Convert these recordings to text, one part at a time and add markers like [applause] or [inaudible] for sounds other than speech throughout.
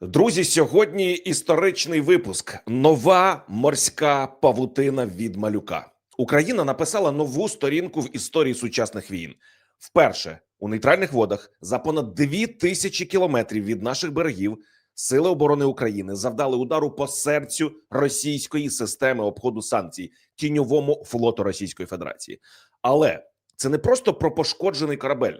Друзі, сьогодні історичний випуск. Нова морська павутина від малюка. Україна написала нову сторінку в історії сучасних війн. Вперше у нейтральних водах за понад дві тисячі кілометрів від наших берегів сили оборони України завдали удару по серцю російської системи обходу санкцій тіньовому флоту Російської Федерації. Але це не просто про пошкоджений корабель.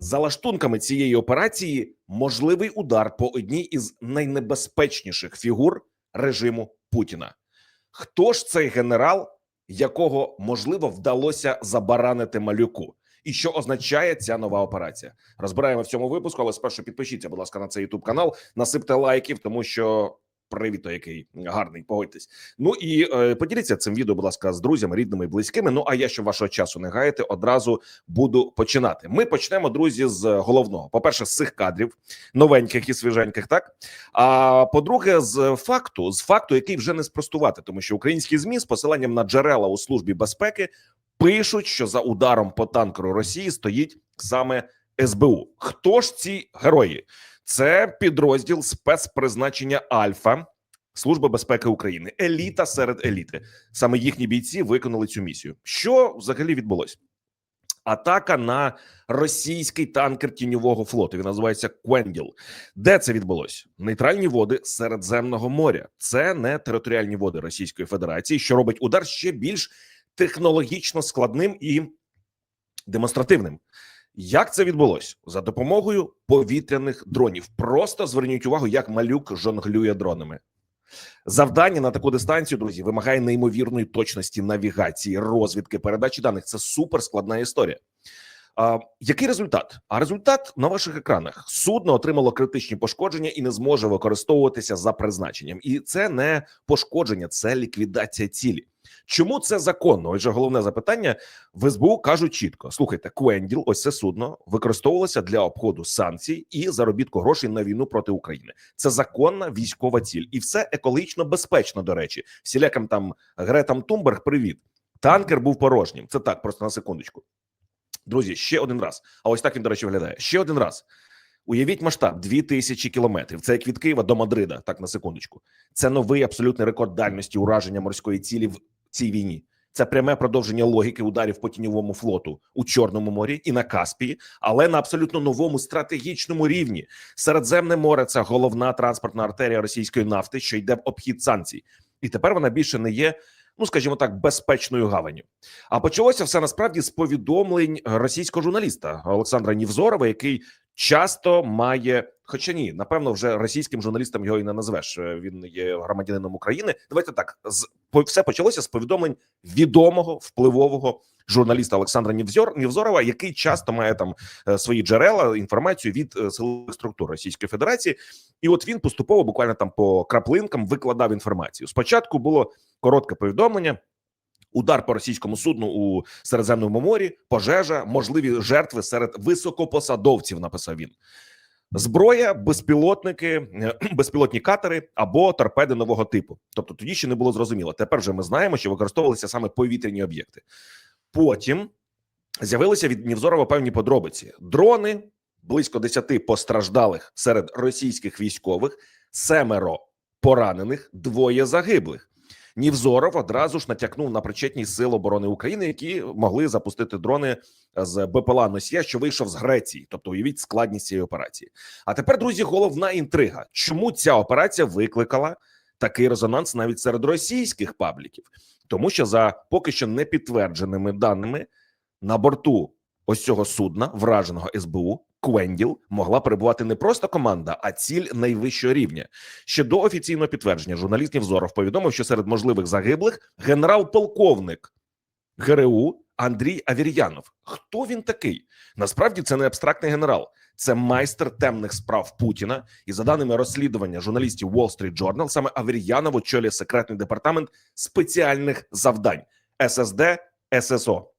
За лаштунками цієї операції можливий удар по одній із найнебезпечніших фігур режиму Путіна. Хто ж цей генерал, якого можливо вдалося забаранити малюку? І що означає ця нова операція? Розбираємо в цьому випуску, але спершу підпишіться, будь ласка, на цей youtube канал, насипте лайків, тому що привіт, то який гарний, погодьтесь. Ну і е, поділіться цим відео, будь ласка, з друзями, рідними і близькими. Ну а я щоб вашого часу не гаяти, одразу буду починати. Ми почнемо, друзі, з головного. По перше, з цих кадрів новеньких і свіженьких, так а по-друге, з факту, з факту, який вже не спростувати, тому що українські змі з посиланням на джерела у службі безпеки пишуть, що за ударом по танкеру Росії стоїть саме СБУ. Хто ж ці герої? Це підрозділ спецпризначення Альфа Служби безпеки України, еліта серед еліти. Саме їхні бійці виконали цю місію. Що взагалі відбулось? Атака на російський танкер тіньового флоту. Він називається Квенділ. Де це відбулось? Нейтральні води Середземного моря. Це не територіальні води Російської Федерації, що робить удар ще більш технологічно складним і демонстративним. Як це відбулось за допомогою повітряних дронів? Просто зверніть увагу, як малюк жонглює дронами. Завдання на таку дистанцію, друзі, вимагає неймовірної точності навігації, розвідки, передачі даних. Це суперскладна історія. А, який результат? А результат на ваших екранах: судно отримало критичні пошкодження і не зможе використовуватися за призначенням. І це не пошкодження, це ліквідація цілі. Чому це законно? Отже, головне запитання в СБУ кажуть чітко: слухайте, Квенділ, ось це судно використовувалося для обходу санкцій і заробітку грошей на війну проти України. Це законна військова ціль, і все екологічно безпечно. До речі, всіляким там Гретам Тумберг. Привіт, танкер був порожнім. Це так, просто на секундочку. Друзі, ще один раз. А ось так він, до речі, виглядає. Ще один раз. Уявіть масштаб 2000 кілометрів. Це як від Києва до Мадрида. Так на секундочку. Це новий абсолютний рекорд дальності ураження морської цілі в цій війні. Це пряме продовження логіки ударів по тіньовому флоту у Чорному морі і на Каспії, але на абсолютно новому стратегічному рівні. Середземне море це головна транспортна артерія російської нафти, що йде в обхід санкцій, і тепер вона більше не є. Ну, скажімо так, безпечною гаванню. А почалося все насправді з повідомлень російського журналіста Олександра Нівзорова, який часто має, хоча ні, напевно, вже російським журналістом його і не назвеш. Е, Він є громадянином України. Давайте так з все почалося з повідомлень відомого впливового журналіста Олександра Нівзор Нівзорова, який часто має там е, свої джерела інформацію від е, силових структур Російської Федерації. І от він поступово, буквально там по краплинкам, викладав інформацію. Спочатку було коротке повідомлення. Удар по російському судну у Середземному морі, пожежа, можливі жертви серед високопосадовців. Написав він. Зброя, безпілотники, е, [clears throat] безпілотні катери або торпеди нового типу. Тобто тоді ще не було зрозуміло. Тепер вже ми знаємо, що використовувалися саме повітряні об'єкти. Потім з'явилися від Нівзорова певні подробиці: дрони, близько 10 постраждалих серед російських військових, семеро поранених, двоє загиблих. Нівзоров одразу ж натякнув на причетність сил оборони України, які могли запустити дрони з БПЛА носія, що вийшов з Греції. Тобто, уявіть складність цієї операції. А тепер, друзі, головна інтрига: чому ця операція викликала такий резонанс навіть серед російських пабліків? Тому що за поки що не підтвердженими даними на борту ось цього судна, враженого СБУ, Квенділ могла перебувати не просто команда, а ціль найвищого рівня. Ще до офіційного підтвердження журналіст Нівзоров повідомив, що серед можливих загиблих генерал-полковник ГРУ Андрій Авір'янов. Хто він такий? Насправді це не абстрактний генерал, це майстер темних справ Путіна. І за даними розслідування журналістів Wall Street Journal, саме Авір'янов очолює секретний департамент спеціальних завдань ССД ССО.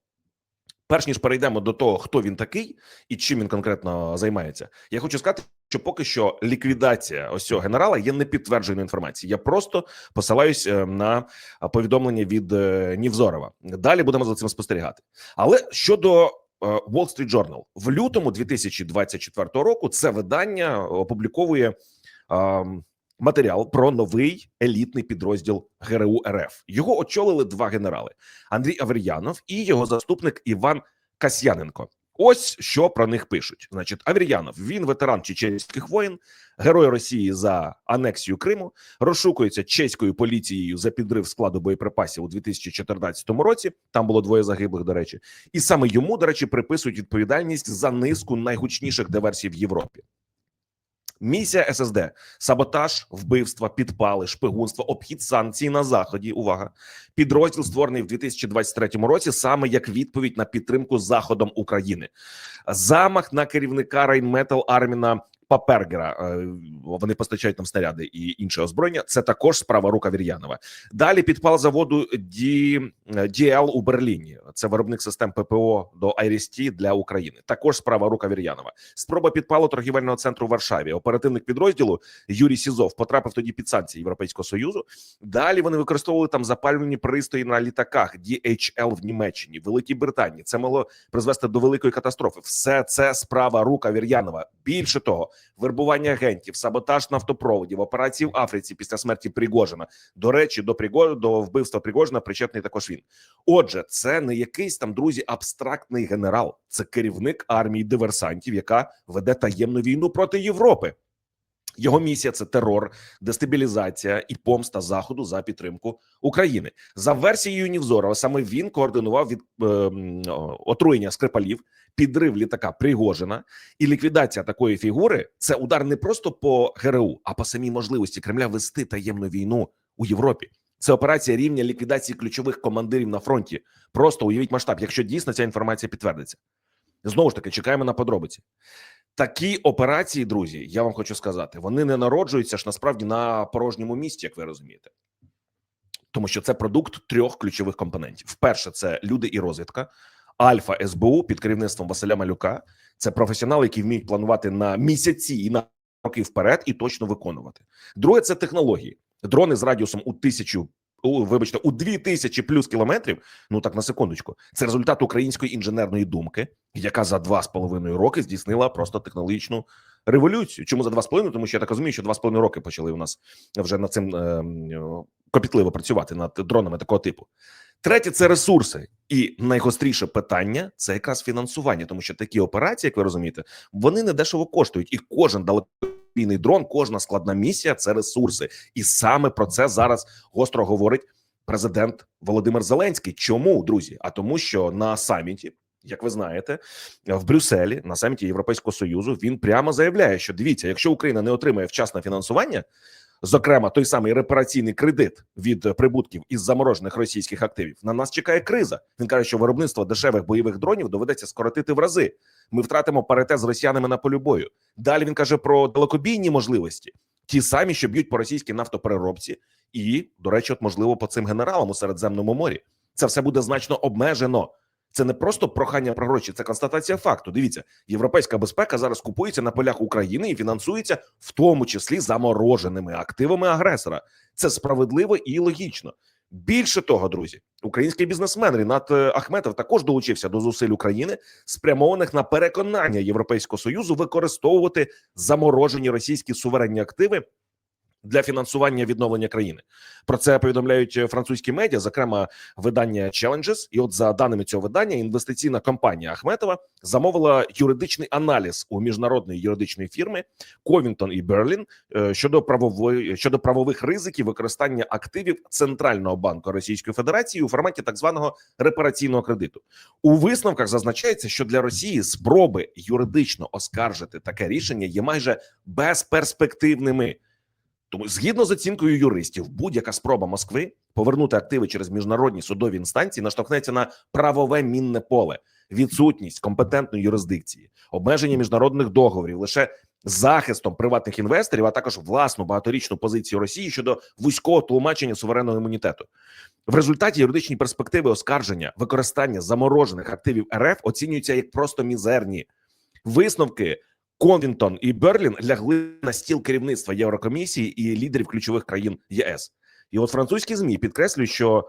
Перш ніж перейдемо до того, хто він такий і чим він конкретно займається, я хочу сказати, що поки що ліквідація ось цього генерала є непідтвердженою інформацією. Я просто посилаюсь е, на повідомлення від е, Нівзорова. Далі будемо за цим спостерігати. Але щодо е, Wall Street Journal, в лютому 2024 року це видання опубліковує матеріал про новий елітний підрозділ ГРУ РФ. Його очолили два генерали: Андрій Авер'янов і його заступник Іван Касьяненко. Ось що про них пишуть. Значить, Авер'янов він ветеран чеченських воєн, герой Росії за анексію Криму, розшукується чеською поліцією за підрив складу боєприпасів у 2014 році. Там було двоє загиблих. До речі, і саме йому, до речі, приписують відповідальність за низку найгучніших диверсій в Європі. Місія ССД, саботаж, вбивства, підпали, шпигунство, обхід санкцій на заході. Увага, підрозділ створений в 2023 році саме як відповідь на підтримку заходом України. Замах на керівника Рейнметал Арміна Папергера. Е, Вони постачають там снаряди і інше озброєння. Це також справа рука Вір'янова. Далі підпал заводу DL у Берліні. Це виробник систем ППО до IRIS-T для України. Також справа рука Вір'янова. Спроба підпалу торгівельного центру в Варшаві. Оперативник підрозділу Юрій Сізов потрапив тоді під санкції Європейського союзу. Далі вони використовували там запалювальні пристрої на літаках DHL в Німеччині, Великій Британії. Це могло призвести до великої катастрофи. Все це справа рука Вір'янова. Більше того, вербування агентів, саботаж нафтопроводів, операції в Африці після смерті Пригожина. До речі, до Приго... до вбивства Пригожина причетний також він. Отже, це не якийсь там друзі абстрактний генерал, це керівник армії диверсантів, яка веде таємну війну проти Європи. Його місія це терор, дестабілізація і помста заходу за підтримку України. За версією Нівзорова, саме він координував від е, отруєння скрипалів, підрив літака Пригожина і ліквідація такої фігури це удар не просто по ГРУ, а по самій можливості Кремля вести таємну війну у Європі. Це операція рівня ліквідації ключових командирів на фронті. Просто уявіть масштаб, якщо дійсно ця інформація підтвердиться. Знову ж таки, чекаємо на подробиці. Такі операції, друзі, я вам хочу сказати, вони не народжуються ж насправді на порожньому місці, як ви розумієте, тому що це продукт трьох ключових компонентів: вперше це люди і розвідка, Альфа СБУ під керівництвом Василя Малюка. Це професіонали, які вміють планувати на місяці і на роки вперед, і точно виконувати. Друге це технології. Дрони з радіусом у тисячу. У, вибачте, у дві тисячі плюс кілометрів. Ну так на секундочку. Це результат української інженерної думки, яка за два з половиною роки здійснила просто технологічну революцію. Чому за два з половиною? Тому що я так розумію, що два з половиною роки почали у нас вже над цим е, копітливо працювати над дронами такого типу. Третє це ресурси, і найгостріше питання це якраз фінансування, тому що такі операції, як ви розумієте, вони не дешево коштують, і кожен далекобійний дрон, кожна складна місія це ресурси, і саме про це зараз гостро говорить президент Володимир Зеленський. Чому друзі? А тому, що на саміті. Як ви знаєте, в Брюсселі на саміті Європейського союзу він прямо заявляє, що дивіться, якщо Україна не отримає вчасне фінансування, зокрема той самий репараційний кредит від прибутків із заморожених російських активів, на нас чекає криза. Він каже, що виробництво дешевих бойових дронів доведеться скоротити в рази. Ми втратимо паритет з росіянами на полі бою. Далі він каже про далекобійні можливості, ті самі, що б'ють по російській нафтопереробці, і до речі, от можливо по цим генералам у Середземному морі. Це все буде значно обмежено. Це не просто прохання про гроші, це констатація факту. Дивіться, європейська безпека зараз купується на полях України і фінансується в тому числі замороженими активами агресора. Це справедливо і логічно. Більше того, друзі, український бізнесмен Рінат е, Ахметов також долучився до зусиль України, спрямованих на переконання Європейського союзу використовувати заморожені російські суверенні активи для фінансування відновлення країни. Про це повідомляють е, французькі медіа, зокрема видання Challenges. І от за даними цього видання, інвестиційна компанія Ахметова замовила юридичний аналіз у міжнародної юридичної фірми Ковінтон і Берлін щодо правової щодо правових ризиків використання активів центрального банку Російської Федерації у форматі так званого репараційного кредиту. У висновках зазначається, що для Росії спроби юридично оскаржити таке рішення є майже безперспективними. Тому, згідно з оцінкою юристів, будь-яка спроба Москви повернути активи через міжнародні судові інстанції наштовхнеться на правове мінне поле, відсутність компетентної юрисдикції, обмеження міжнародних договорів, лише захистом приватних інвесторів, а також власну багаторічну позицію Росії щодо вузького тлумачення суверенного імунітету. В результаті юридичні перспективи оскарження використання заморожених активів РФ оцінюються як просто мізерні висновки. Конвінтон і Берлін лягли на стіл керівництва Єврокомісії і лідерів ключових країн ЄС. І от французькі змі підкреслюють, що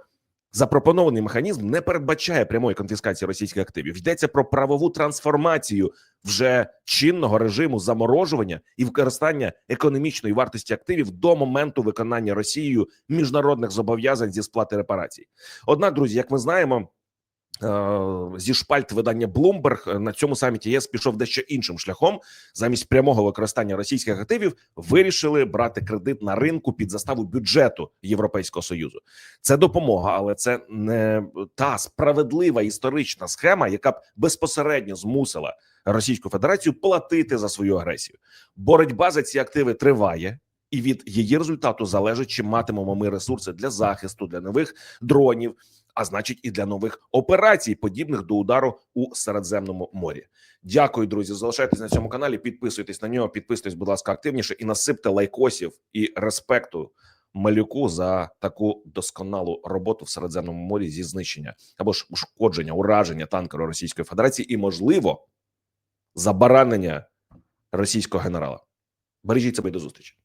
Запропонований механізм не передбачає прямої конфіскації російських активів. Йдеться про правову трансформацію вже чинного режиму заморожування і використання економічної вартості активів до моменту виконання Росією міжнародних зобов'язань зі сплати репарацій. Однак, друзі, як ми знаємо. Е, Зі шпальт видання Bloomberg на цьому саміті ЄС пішов дещо іншим шляхом. Замість прямого використання російських активів вирішили брати кредит на ринку під заставу бюджету Європейського союзу. Це допомога, але це не та справедлива історична схема, яка б безпосередньо змусила Російську Федерацію платити за свою агресію. Боротьба за ці активи триває, і від її результату залежить, чи матимемо ми ресурси для захисту, для нових дронів, а значить, і для нових операцій, подібних до удару у Середземному морі. Дякую, друзі. Залишайтесь на цьому каналі, підписуйтесь на нього, підписуйтесь, будь ласка, активніше і насипте лайкосів і респекту малюку за таку досконалу роботу в Середземному морі зі знищення або ж ушкодження, ураження танкеру Російської Федерації і, можливо, забаранення російського генерала. Бережіть себе і до зустрічі.